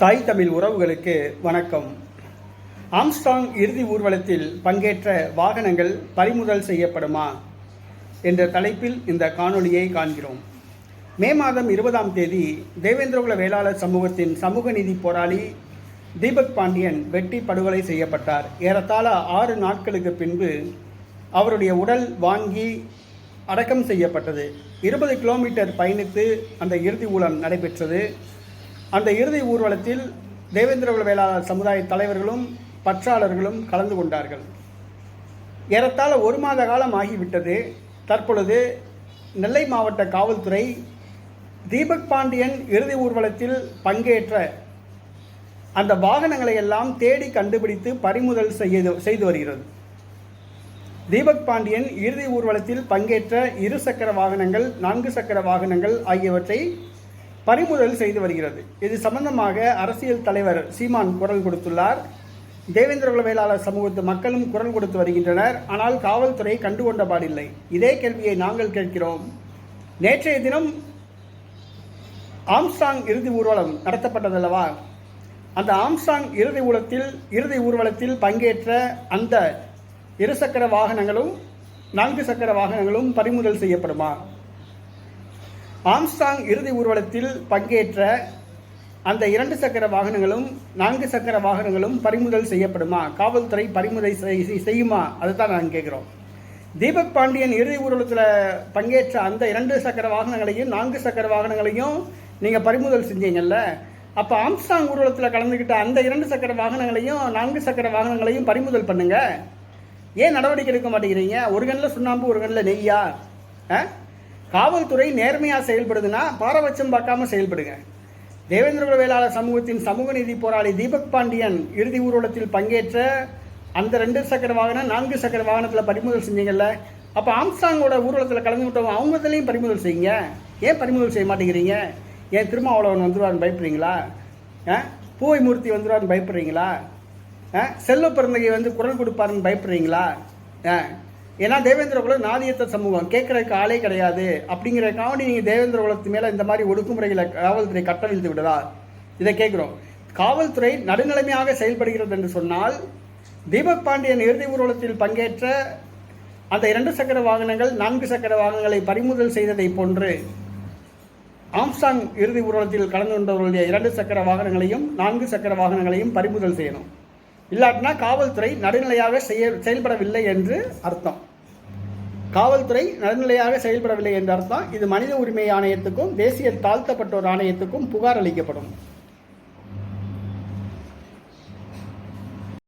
தாய் தமிழ் உறவுகளுக்கு வணக்கம். ஆம்ஸ்டாங் இறுதி ஊர்வலத்தில் பங்கேற்ற வாகனங்கள் பறிமுதல் செய்யப்படுமா என்ற தலைப்பில் இந்த காணொளியை காண்கிறோம். மே மாதம் இருபதாம் தேதி தேவேந்திரகுல வேளாளர் சமூகத்தின் சமூக நீதி போராளி தீபக் பாண்டியன் வெட்டி படுகொலை செய்யப்பட்டார். ஏறத்தாழ ஆறு நாட்களுக்கு பின்பு அவருடைய உடல் வாங்கி அடக்கம் செய்யப்பட்டது. இருபது கிலோமீட்டர் பயணித்து அந்த இறுதி ஊழல் நடைபெற்றது. அந்த இறுதி ஊர்வலத்தில் தேவேந்திரகுல வேளாளர் சமுதாய தலைவர்களும் பற்றாளர்களும் கலந்து கொண்டார்கள். ஏறத்தாழ ஒரு மாத காலம் ஆகிவிட்டது. தற்பொழுது நெல்லை மாவட்ட காவல்துறை தீபக் பாண்டியன் இறுதி ஊர்வலத்தில் பங்கேற்ற அந்த வாகனங்களை எல்லாம் தேடி கண்டுபிடித்து பறிமுதல் செய்து செய்து வருகிறது. தீபக் பாண்டியன் இறுதி ஊர்வலத்தில் பங்கேற்ற இரு சக்கர வாகனங்கள் நான்கு சக்கர வாகனங்கள் ஆகியவற்றை பறிமுதல் செய்து வருகிறது. இது சம்பந்தமாக அரசியல் தலைவர் சீமான் குரல் கொடுத்துள்ளார். தேவேந்திர குலவேளாளர் சமூகத்து மக்களும் குரல் கொடுத்து வருகின்றனர். ஆனால் காவல்துறை கண்டுகொண்ட பாடில்லை. இதே கேள்வியை நாங்கள் கேட்கிறோம். நேற்றைய தினம் ஆம்ஸ்டாங் இறுதி ஊர்வலம் நடத்தப்பட்டதல்லவா? அந்த ஆம்ஸ்டாங் இறுதி ஊலத்தில் இறுதி ஊர்வலத்தில் பங்கேற்ற அந்த இருசக்கர வாகனங்களும் நான்கு சக்கர வாகனங்களும் பறிமுதல் செய்யப்படுமா? ஆம்ஸ்டாங் இறுதி ஊர்வலத்தில் பங்கேற்ற அந்த இரண்டு சக்கர வாகனங்களும் நான்கு சக்கர வாகனங்களும் பறிமுதல் செய்யப்படுமா? காவல்துறை பறிமுதல் செய்~ செய்யுமா? அதுதான் நாங்கள் கேட்குறோம். தீபக் பாண்டியன் இறுதி ஊர்வலத்தில் பங்கேற்ற அந்த இரண்டு சக்கர வாகனங்களையும் நான்கு சக்கர வாகனங்களையும் நீங்கள் பறிமுதல் செஞ்சீங்கல்ல? அப்போ ஆம்ஸ்டாங் ஊர்வலத்தில் கலந்துக்கிட்ட அந்த இரண்டு சக்கர வாகனங்களையும் நான்கு சக்கர வாகனங்களையும் பறிமுதல் பண்ணுங்க. ஏன் நடவடிக்கை எடுக்க மாட்டேங்கிறீங்க? ஒரு கண்ணில் சுண்ணாம்பு ஒரு கண்ணில் நெய்யா? ஆ? காவல்துறை நேர்மையாக செயல்படுதுன்னா பாரபட்சம் பார்க்காம செயல்படுங்க. தேவேந்திரகுல வேளாளர் சமூகத்தின் சமூக நீதி போராளி தீபக் பாண்டியன் இறுதி ஊர்வலத்தில் பங்கேற்ற அந்த ரெண்டு சக்கர வாகனம் நான்கு சக்கர வாகனத்தில் பறிமுதல் செஞ்சீங்கல்ல அப்போ ஆம்ஸ்டாங்கோட ஊர்வலத்தில் கலந்துக்கிட்டவங்க அவங்க இதுலேயும் பறிமுதல் செய்யுங்க. ஏன் பறிமுதல் செய்ய மாட்டேங்கிறீங்க? ஏன் திருமாவளவன் வந்துருவான்னு பயப்படுறீங்களா? ஆ? பூவை மூர்த்தி வந்துருவான்னு பயப்படுறீங்களா? ஆ? செல்வ பிறந்தகை வந்து குரல் கொடுப்பாருன்னு பயப்படுறீங்களா? ஆ? ஏன்னா தேவேந்திர நாதியத்த சமூகம் கேட்குறதுக்கு ஆளே கிடையாது. அப்படிங்கிற நீங்கள் தேவேந்திர குலத்து மேலே இந்த மாதிரி ஒடுக்குமுறைகளை காவல்துறை கட்டவிழ்த்து விடுதா? இதை கேட்குறோம். காவல்துறை நடுநிலைமையாக செயல்படுகிறது என்று சொன்னால் தீபக் பாண்டியன் இறுதி ஊர்வலத்தில் பங்கேற்ற அந்த இரண்டு சக்கர வாகனங்கள் நான்கு சக்கர வாகனங்களை பறிமுதல் செய்ததை போன்று ஆம்ஸ்டாங் இறுதி ஊர்வலத்தில் கலந்து கொண்டவர்களுடைய இரண்டு சக்கர வாகனங்களையும் நான்கு சக்கர வாகனங்களையும் பறிமுதல் செய்யணும். இல்லாட்டினா காவல்துறை நடுநிலையாக செய்ய செயல்படவில்லை என்று அர்த்தம். காவல்துறை நடுநிலையாக செயல்படவில்லை என்ற அர்த்தம். இது மனித உரிமை ஆணையத்துக்கும் தேசிய தாழ்த்தப்பட்டோர் ஆணையத்துக்கும் புகார் அளிக்கப்படும்.